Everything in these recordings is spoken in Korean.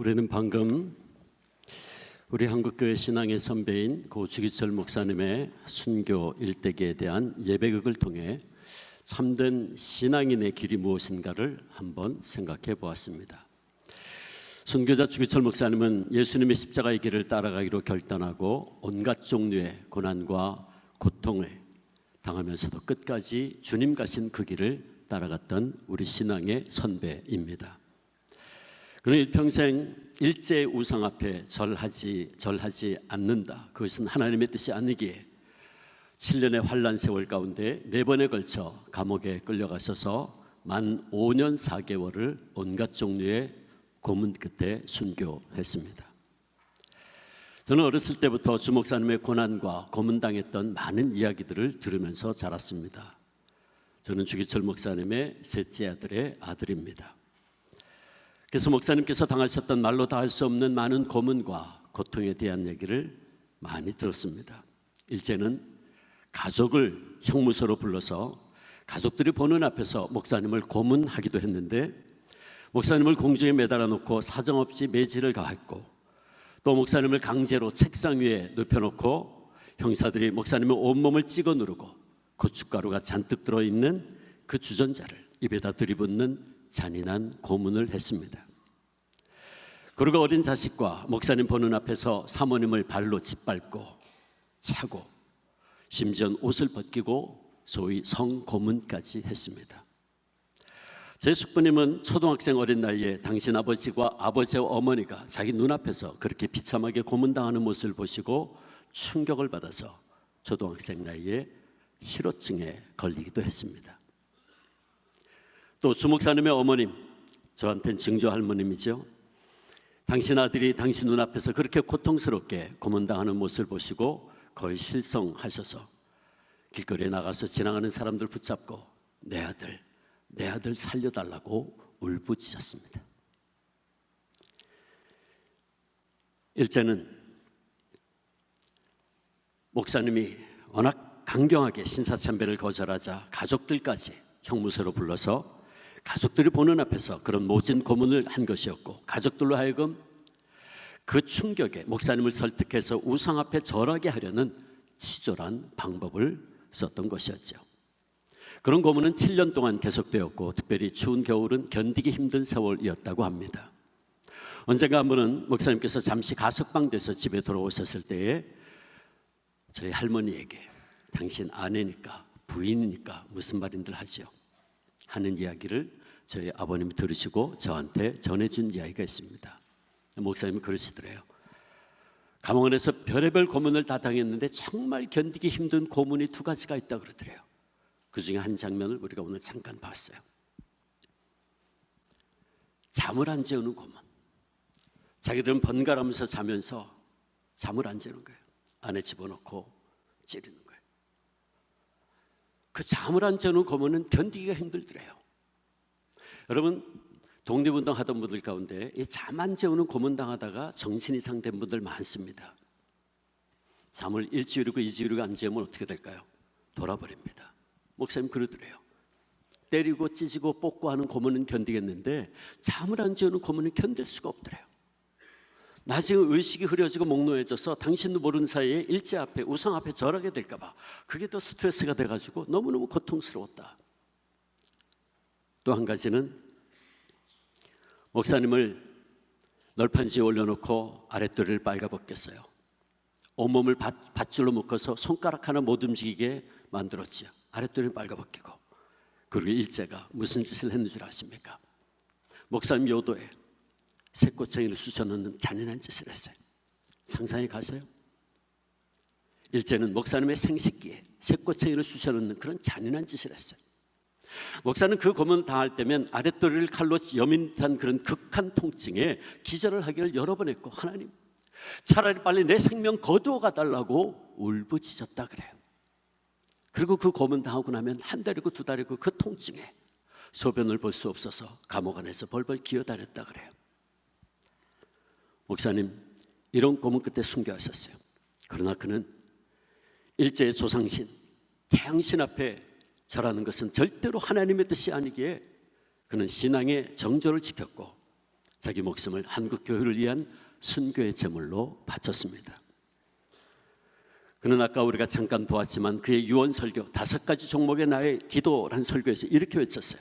우리는 방금 우리 한국교회 신앙의 선배인 고 주기철 목사님의 순교 일대기에 대한 예배극을 통해 참된 신앙인의 길이 무엇인가를 한번 생각해 보았습니다. 순교자 주기철 목사님은 예수님의 십자가의 길을 따라가기로 결단하고 온갖 종류의 고난과 고통을 당하면서도 끝까지 주님 가신 그 길을 따라갔던 우리 신앙의 선배입니다. 그는 일평생 일제 우상 앞에 절하지 절하지 않는다. 그것은 하나님의 뜻이 아니기에 7년의 환란 세월 가운데 네 번에 걸쳐 감옥에 끌려가셔서 만 5년 4개월을 온갖 종류의 고문 끝에 순교했습니다. 저는 어렸을 때부터 주 목사님의 고난과 고문당했던 많은 이야기들을 들으면서 자랐습니다. 저는 주기철 목사님의 셋째 아들의 아들입니다. 그래서 목사님께서 당하셨던 말로 다 할 수 없는 많은 고문과 고통에 대한 얘기를 많이 들었습니다. 일제는 가족을 형무소로 불러서 가족들이 보는 앞에서 목사님을 고문하기도 했는데 목사님을 공중에 매달아 놓고 사정없이 매질을 가했고 또 목사님을 강제로 책상 위에 눕혀놓고 형사들이 목사님의 온몸을 찍어 누르고 고춧가루가 잔뜩 들어있는 그 주전자를 입에다 들이붓는 잔인한 고문을 했습니다. 그리고 어린 자식과 목사님 보는 앞에서 사모님을 발로 짓밟고 차고 심지어 옷을 벗기고 소위 성고문까지 했습니다. 제 숙부님은 초등학생 어린 나이에 당신 아버지와 아버지와 어머니가 자기 눈앞에서 그렇게 비참하게 고문당하는 모습을 보시고 충격을 받아서 초등학생 나이에 실어증에 걸리기도 했습니다. 또 주목사님의 어머님, 저한테는 증조 할머님이죠. 당신 아들이 당신 눈앞에서 그렇게 고통스럽게 고문당하는 모습을 보시고 거의 실성하셔서 길거리에 나가서 지나가는 사람들 붙잡고 내 아들, 내 아들 살려달라고 울부짖었습니다. 일제는 목사님이 워낙 강경하게 신사참배를 거절하자 가족들까지 형무소로 불러서 가족들이 보는 앞에서 그런 모진 고문을 한 것이었고 가족들로 하여금 그 충격에 목사님을 설득해서 우상 앞에 절하게 하려는 치졸한 방법을 썼던 것이었죠. 그런 고문은 7년 동안 계속되었고 특별히 추운 겨울은 견디기 힘든 세월이었다고 합니다. 언젠가 한 번은 목사님께서 잠시 가석방돼서 집에 돌아오셨을 때에 저희 할머니에게 당신 아내니까 부인이니까 무슨 말인들 하죠. 하는 이야기를 저희 아버님이 들으시고 저한테 전해준 이야기가 있습니다. 목사님이 그러시더래요. 감옥 안에서 별의별 고문을 다 당했는데 정말 견디기 힘든 고문이 두 가지가 있다 그러더래요. 그 중에 한 장면을 우리가 오늘 잠깐 봤어요. 잠을 안 재우는 고문. 자기들은 번갈아면서 자면서 잠을 안 재우는 거예요. 안에 집어넣고 찌르는 거예요. 그 잠을 안 재우는 고문은 견디기가 힘들더래요. 여러분 독립운동 하던 분들 가운데 잠 안 재우는 고문 당하다가 정신 이상 된 분들 많습니다. 잠을 일주일이고 이주일이고 안 재우면 어떻게 될까요? 돌아버립니다. 목사님 그러더래요. 때리고 찢고 뽑고 하는 고문은 견디겠는데 잠을 안 재우는 고문은 견딜 수가 없더래요. 나중에 의식이 흐려지고 몽롱해져서 당신도 모르는 사이에 일제 앞에 우상 앞에 절하게 될까 봐 그게 더 스트레스가 돼가지고 너무너무 고통스러웠다. 또 한 가지는 목사님을 널판지에 올려놓고 아랫도리를 빨가벗겼어요. 온몸을 밧, 밧줄로 묶어서 손가락 하나 못 움직이게 만들었죠. 아랫도리를 빨가벗기고 그리고 일제가 무슨 짓을 했는 줄 아십니까? 목사님 요도에 새꼬챙이를 쑤셔넣는 잔인한 짓을 했어요. 상상이 가세요? 일제는 목사님의 생식기에 새꼬챙이를 쑤셔넣는 그런 잔인한 짓을 했어요. 목사는 그 고문 당할 때면 아랫도리를 칼로 여민한 그런 극한 통증에 기절을 하기를 여러 번 했고 하나님 차라리 빨리 내 생명 거두어 가달라고 울부짖었다 그래요. 그리고 그 고문 당하고 나면 한 달이고 두 달이고 그 통증에 소변을 볼 수 없어서 감옥 안에서 벌벌 기어다녔다 그래요. 목사님 이런 고문 끝에 순교하셨어요. 그러나 그는 일제의 조상신 태양신 앞에 절하는 것은 절대로 하나님의 뜻이 아니기에 그는 신앙의 정조를 지켰고 자기 목숨을 한국 교회를 위한 순교의 제물로 바쳤습니다. 그는 아까 우리가 잠깐 보았지만 그의 유언 설교 다섯 가지 종목의 나의 기도란 설교에서 이렇게 외쳤어요.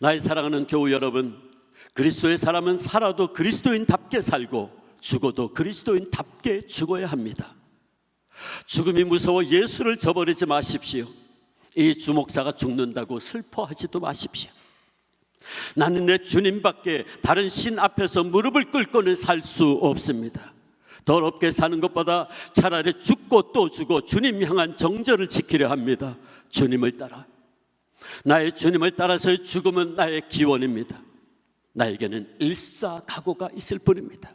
나의 사랑하는 교우 여러분, 그리스도의 사람은 살아도 그리스도인답게 살고 죽어도 그리스도인답게 죽어야 합니다. 죽음이 무서워 예수를 저버리지 마십시오. 이 주목사가 죽는다고 슬퍼하지도 마십시오. 나는 내 주님밖에 다른 신 앞에서 무릎을 꿇고는 살 수 없습니다. 더럽게 사는 것보다 차라리 죽고 또 죽어 주님 향한 정절을 지키려 합니다. 주님을 따라. 나의 주님을 따라서의 죽음은 나의 기원입니다. 나에게는 일사각오가 있을 뿐입니다.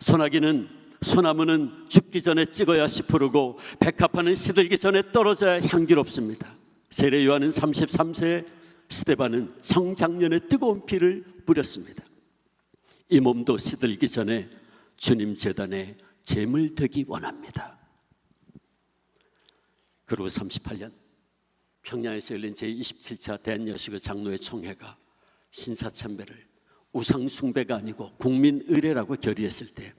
소나기는 소나무는 죽기 전에 찍어야 시푸르고 백합화는 시들기 전에 떨어져야 향기롭습니다. 세례 요한은 33세에 스테반은 성장년에 뜨거운 피를 뿌렸습니다. 이 몸도 시들기 전에 주님 재단에 제물 되기 원합니다. 그리고 38년 평양에서 열린 제27차 대한여수교 장로회 총회가 신사참배를 우상숭배가 아니고 국민 의례라고 결의했을 때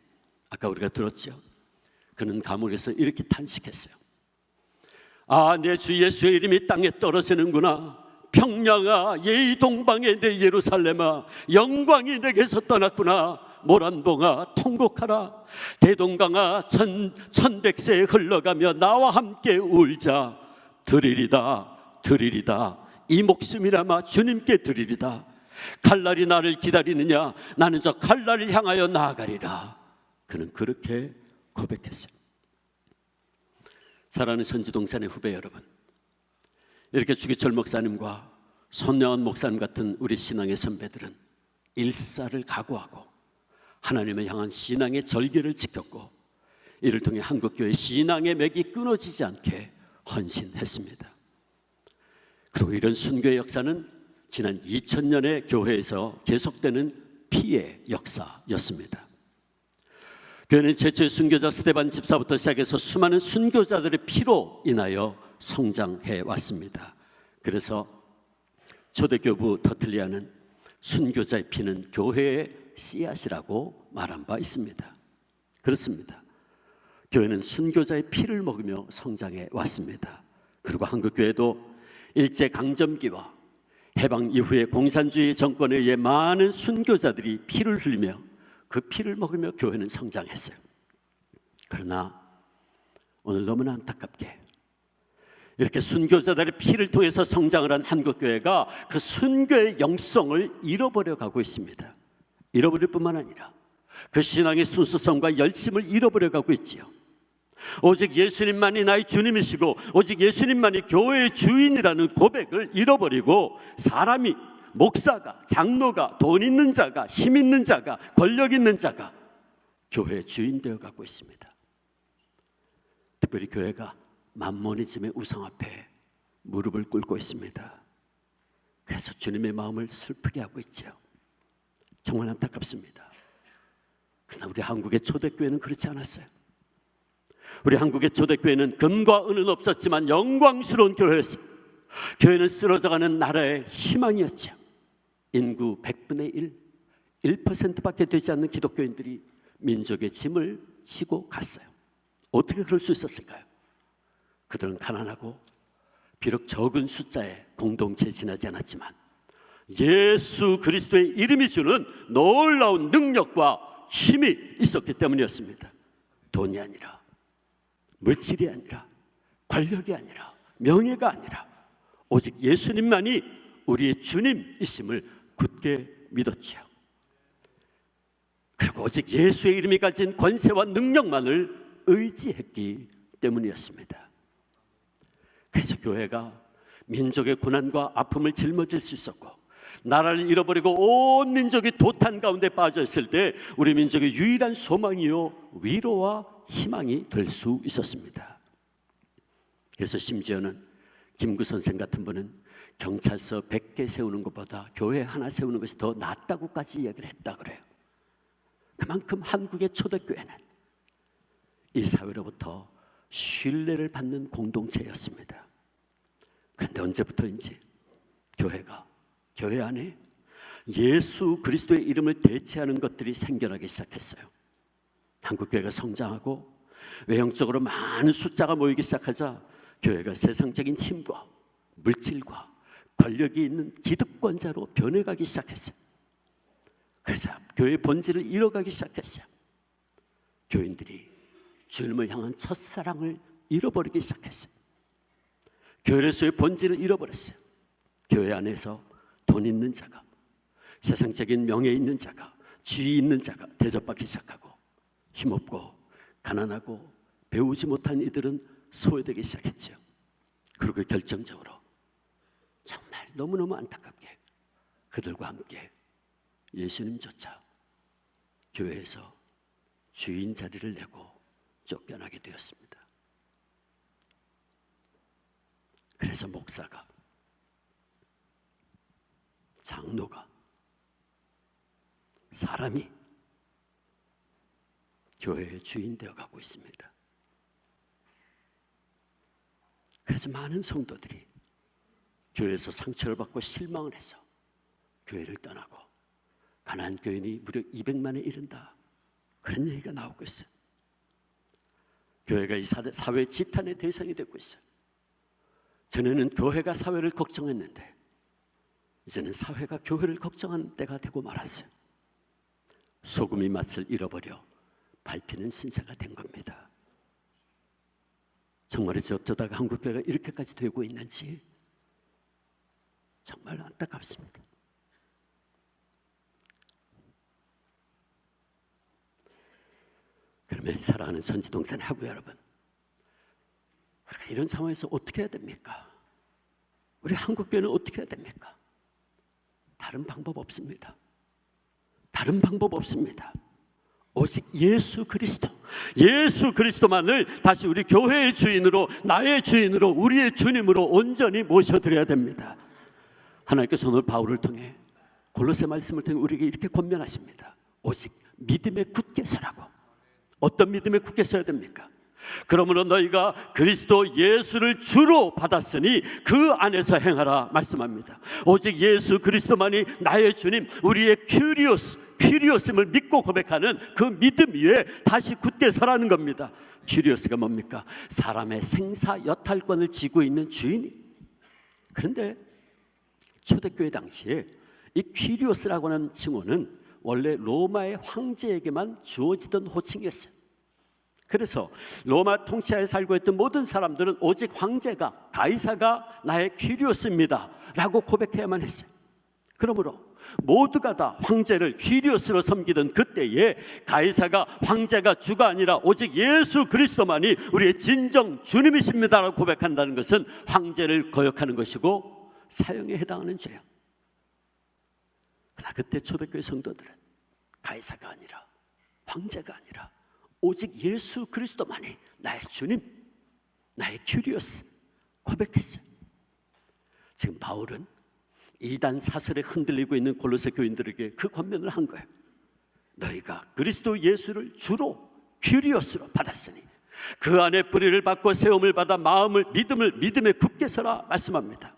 아까 우리가 들었죠. 그는 감옥에서 이렇게 탄식했어요. 아, 내 주 예수의 이름이 땅에 떨어지는구나. 평양아, 예의 동방의 내 예루살렘아, 영광이 내게서 떠났구나. 모란봉아, 통곡하라. 대동강아, 천, 천백세에 흘러가며 나와 함께 울자. 드리리다, 드리리다. 이 목숨이나마 주님께 드리리다. 칼날이 나를 기다리느냐? 나는 저 칼날을 향하여 나아가리라. 그는 그렇게 고백했어요. 사랑하는 선지동산의 후배 여러분, 이렇게 주기철 목사님과 손영원 목사님 같은 우리 신앙의 선배들은 일사를 각오하고 하나님을 향한 신앙의 절개를 지켰고 이를 통해 한국교회 신앙의 맥이 끊어지지 않게 헌신했습니다. 그리고 이런 순교의 역사는 지난 2000년의 교회에서 계속되는 피의 역사였습니다. 교회는 최초의 순교자 스테반 집사부터 시작해서 수많은 순교자들의 피로 인하여 성장해 왔습니다. 그래서 초대교부 터틀리아는 순교자의 피는 교회의 씨앗이라고 말한 바 있습니다. 그렇습니다. 교회는 순교자의 피를 먹으며 성장해 왔습니다. 그리고 한국교회도 일제 강점기와 해방 이후에 공산주의 정권에 의해 많은 순교자들이 피를 흘리며 그 피를 먹으며 교회는 성장했어요. 그러나 오늘 너무나 안타깝게 이렇게 순교자들의 피를 통해서 성장을 한 한국교회가 그 순교의 영성을 잃어버려 가고 있습니다. 잃어버릴 뿐만 아니라 그 신앙의 순수성과 열심을 잃어버려 가고 있지요. 오직 예수님만이 나의 주님이시고 오직 예수님만이 교회의 주인이라는 고백을 잃어버리고 사람이 목사가 장로가 돈 있는 자가 힘 있는 자가 권력 있는 자가 교회의 주인 되어 가고 있습니다. 특별히 교회가 만모니즘의 우상 앞에 무릎을 꿇고 있습니다. 그래서 주님의 마음을 슬프게 하고 있죠. 정말 안타깝습니다. 그러나 우리 한국의 초대교회는 그렇지 않았어요. 우리 한국의 초대교회는 금과 은은 없었지만 영광스러운 교회였습니다. 교회는 쓰러져가는 나라의 희망이었죠. 인구 100분의 1, 1%밖에 되지 않는 기독교인들이 민족의 짐을 지고 갔어요. 어떻게 그럴 수 있었을까요? 그들은 가난하고 비록 적은 숫자의 공동체에 지나지 않았지만 예수 그리스도의 이름이 주는 놀라운 능력과 힘이 있었기 때문이었습니다. 돈이 아니라 물질이 아니라 권력이 아니라 명예가 아니라 오직 예수님만이 우리의 주님이심을 굳게 믿었죠. 그리고 오직 예수의 이름이 가진 권세와 능력만을 의지했기 때문이었습니다. 그래서 교회가 민족의 고난과 아픔을 짊어질 수 있었고 나라를 잃어버리고 온 민족이 도탄 가운데 빠져 있을 때 우리 민족의 유일한 소망이요 위로와 희망이 될 수 있었습니다. 그래서 심지어는 김구 선생 같은 분은 경찰서 100개 세우는 것보다 교회 하나 세우는 것이 더 낫다고까지 이야기를 했다 그래요. 그만큼 한국의 초대교회는 이 사회로부터 신뢰를 받는 공동체였습니다. 그런데 언제부터인지 교회가 교회 안에 예수 그리스도의 이름을 대체하는 것들이 생겨나기 시작했어요. 한국 교회가 성장하고 외형적으로 많은 숫자가 모이기 시작하자 교회가 세상적인 힘과 물질과 권력이 있는 기득권자로 변해가기 시작했어요. 그래서 교회의 본질을 잃어가기 시작했어요. 교인들이 주님을 향한 첫사랑을 잃어버리기 시작했어요. 교회에서의 본질을 잃어버렸어요. 교회 안에서 돈 있는 자가 세상적인 명예 있는 자가 지위 있는 자가 대접받기 시작하고 힘없고 가난하고 배우지 못한 이들은 소외되기 시작했죠. 그리고 결정적으로 정말 너무너무 안타깝게 그들과 함께 예수님조차 교회에서 주인 자리를 내고 쫓겨나게 되었습니다. 그래서 목사가 장로가 사람이 교회의 주인 되어 가고 있습니다. 그래서 많은 성도들이 교회에서 상처를 받고 실망을 해서 교회를 떠나고 가난한 교인이 무려 200만에 이른다. 그런 얘기가 나오고 있어요. 교회가 이 사- 사회 지탄의 대상이 되고 있어요. 전에는 교회가 사회를 걱정했는데 이제는 사회가 교회를 걱정하는 때가 되고 말았어요. 소금이 맛을 잃어버려 밟히는 신세가 된 겁니다. 정말이지 어쩌다가 한국교회가 이렇게까지 되고 있는지 정말 안타깝습니다. 그러면 사랑하는 선지동산 하고 여러분, 우리가 이런 상황에서 어떻게 해야 됩니까? 우리 한국교회는 어떻게 해야 됩니까? 다른 방법 없습니다. 다른 방법 없습니다. 오직 예수 그리스도, 예수 그리스도만을 다시 우리 교회의 주인으로, 나의 주인으로, 우리의 주님으로 온전히 모셔드려야 됩니다. 하나님께서 오늘 바울을 통해 골로새 말씀을 통해 우리에게 이렇게 권면하십니다. 오직 믿음에 굳게 서라고. 어떤 믿음에 굳게 서야 됩니까? 그러므로 너희가 그리스도 예수를 주로 받았으니 그 안에서 행하라 말씀합니다. 오직 예수 그리스도만이 나의 주님, 우리의 큐리오스, 큐리오스임을 믿고 고백하는 그 믿음 위에 다시 굳게 서라는 겁니다. 큐리오스가 뭡니까? 사람의 생사 여탈권을 쥐고 있는 주인이. 그런데 초대교회 당시에 이 퀴리오스라고 하는 칭호는 원래 로마의 황제에게만 주어지던 호칭이었어요. 그래서 로마 통치하에 살고 있던 모든 사람들은 오직 황제가 가이사가 나의 퀴리오스입니다. 라고 고백해야만 했어요. 그러므로 모두가 다 황제를 퀴리오스로 섬기던 그때에 가이사가 황제가 주가 아니라 오직 예수 그리스도만이 우리의 진정 주님이십니다라고 고백한다는 것은 황제를 거역하는 것이고 사형에 해당하는 죄요. 그러나 그때 초대교회 성도들은 가이사가 아니라 황제가 아니라 오직 예수 그리스도만이 나의 주님, 나의 큐리오스 고백했어요. 지금 바울은 이단 사설에 흔들리고 있는 골로새 교인들에게 그 권면을 한 거예요. 너희가 그리스도 예수를 주로 큐리오스로 받았으니 그 안에 뿌리를 받고 세움을 받아 마음을 믿음을 믿음에 굳게 서라 말씀합니다.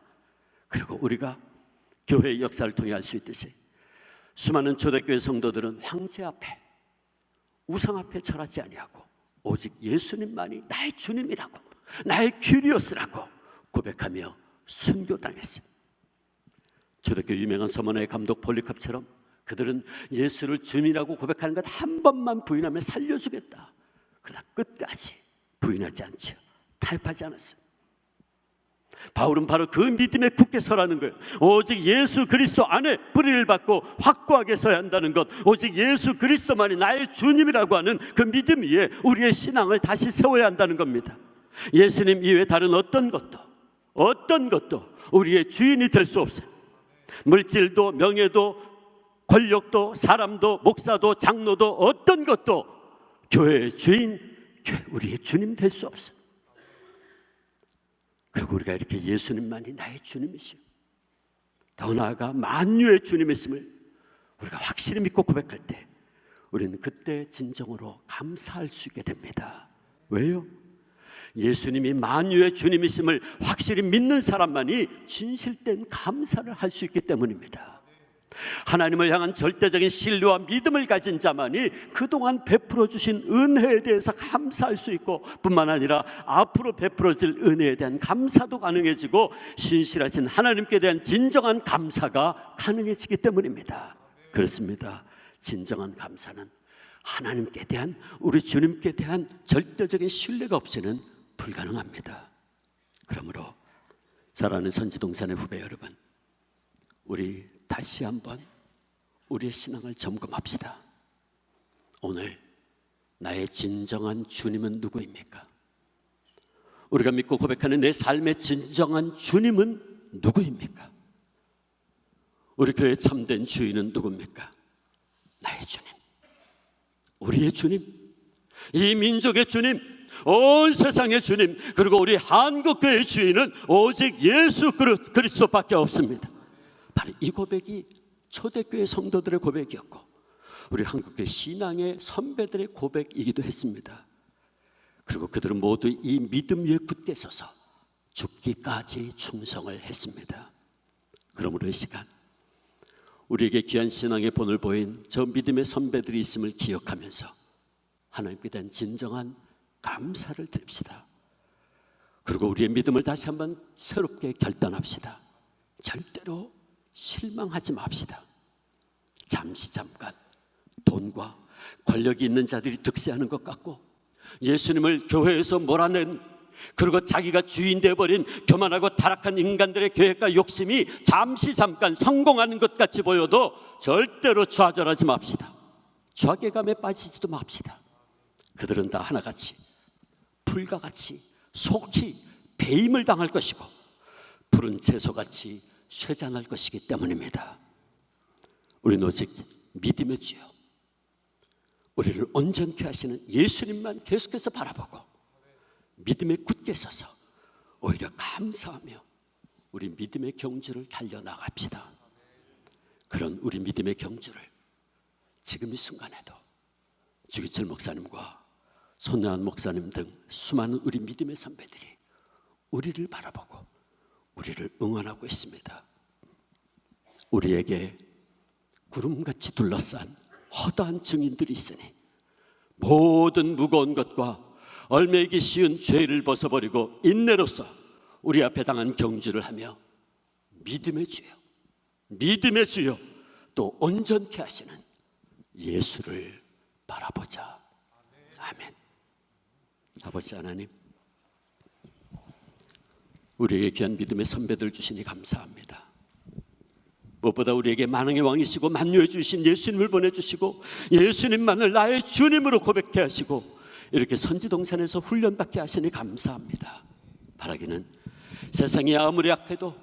그리고 우리가 교회의 역사를 통해 알 수 있듯이 수많은 초대교회 성도들은 황제 앞에 우상 앞에 절하지 아니하고 오직 예수님만이 나의 주님이라고 나의 큐리오스라고 고백하며 순교당했어요. 초대교 유명한 서머나의 감독 폴리캅처럼 그들은 예수를 주님이라고 고백하는 것 한 번만 부인하면 살려주겠다. 그러나 끝까지 부인하지 않죠. 타협하지 않았어요. 바울은 바로 그 믿음에 굳게 서라는 거예요. 오직 예수 그리스도 안에 뿌리를 받고 확고하게 서야 한다는 것. 오직 예수 그리스도만이 나의 주님이라고 하는 그 믿음 위에 우리의 신앙을 다시 세워야 한다는 겁니다. 예수님 이외에 다른 어떤 것도 어떤 것도 우리의 주인이 될 수 없어요. 물질도 명예도 권력도 사람도 목사도 장로도 어떤 것도 교회의 주인, 우리의 주님 될 수 없어요. 그리고 우리가 이렇게 예수님만이 나의 주님이시오. 더 나아가 만유의 주님이심을 우리가 확실히 믿고 고백할 때 우리는 그때 진정으로 감사할 수 있게 됩니다. 왜요? 예수님이 만유의 주님이심을 확실히 믿는 사람만이 진실된 감사를 할 수 있기 때문입니다. 하나님을 향한 절대적인 신뢰와 믿음을 가진 자만이 그동안 베풀어 주신 은혜에 대해서 감사할 수 있고 뿐만 아니라 앞으로 베풀어질 은혜에 대한 감사도 가능해지고 신실하신 하나님께 대한 진정한 감사가 가능해지기 때문입니다. 그렇습니다. 진정한 감사는 하나님께 대한 우리 주님께 대한 절대적인 신뢰가 없이는 불가능합니다. 그러므로 사랑하는 선지동산의 후배 여러분, 우리 다시 한번 우리의 신앙을 점검합시다. 오늘 나의 진정한 주님은 누구입니까? 우리가 믿고 고백하는 내 삶의 진정한 주님은 누구입니까? 우리 교회 참된 주인은 누굽니까? 나의 주님. 우리의 주님. 이 민족의 주님. 온 세상의 주님. 그리고 우리 한국교회의 주인은 오직 예수 그리- 그리스도밖에 없습니다. 바로 이 고백이 초대교회 성도들의 고백이었고 우리 한국교회 신앙의 선배들의 고백이기도 했습니다. 그리고 그들은 모두 이 믿음 위에 굳게 서서 죽기까지 충성을 했습니다. 그러므로 이 시간 우리에게 귀한 신앙의 본을 보인 저 믿음의 선배들이 있음을 기억하면서 하나님께 대한 진정한 감사를 드립시다. 그리고 우리의 믿음을 다시 한번 새롭게 결단합시다. 절대로 실망하지 맙시다. 잠시 잠깐 돈과 권력이 있는 자들이 득세하는 것 같고 예수님을 교회에서 몰아낸 그리고 자기가 주인 되어버린 교만하고 타락한 인간들의 계획과 욕심이 잠시 잠깐 성공하는 것 같이 보여도 절대로 좌절하지 맙시다. 좌괴감에 빠지지도 맙시다. 그들은 다 하나같이 불과 같이 속히 배임을 당할 것이고 푸른 채소같이 쇠잔할 것이기 때문입니다. 우리는 오직 믿음의 주요 우리를 온전케 하시는 예수님만 계속해서 바라보고 믿음에 굳게 서서 오히려 감사하며 우리 믿음의 경주를 달려나갑시다. 그런 우리 믿음의 경주를 지금 이 순간에도 주기철 목사님과 손혜환 목사님 등 수많은 우리 믿음의 선배들이 우리를 바라보고 우리를 응원하고 있습니다. 우리에게 구름같이 둘러싼 허다한 증인들이 있으니 모든 무거운 것과 얼매이기 쉬운 죄를 벗어버리고 인내로서 우리 앞에 당한 경주를 하며 믿음의 주요 믿음의 주요 또 온전케 하시는 예수를 바라보자. 아멘. 아버지 하나님 우리에게 귀한 믿음의 선배들 주시니 감사합니다 무엇보다 우리에게 만왕의 왕이시고 만유해 주신 예수님을 보내주시고 예수님만을 나의 주님으로 고백해 하시고 이렇게 선지동산에서 훈련받게 하시니 감사합니다. 바라기는 세상이 아무리 약해도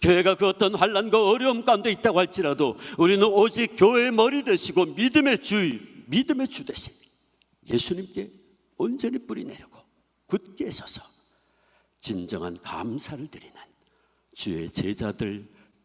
교회가 그 어떤 환란과 어려움 가운데 있다고 할지라도 우리는 오직 교회의 머리 되시고 믿음의 주, 믿음의 주 되신 예수님께 온전히 뿌리 내리고 굳게 서서 진정한 감사를 드리는 주의 제자들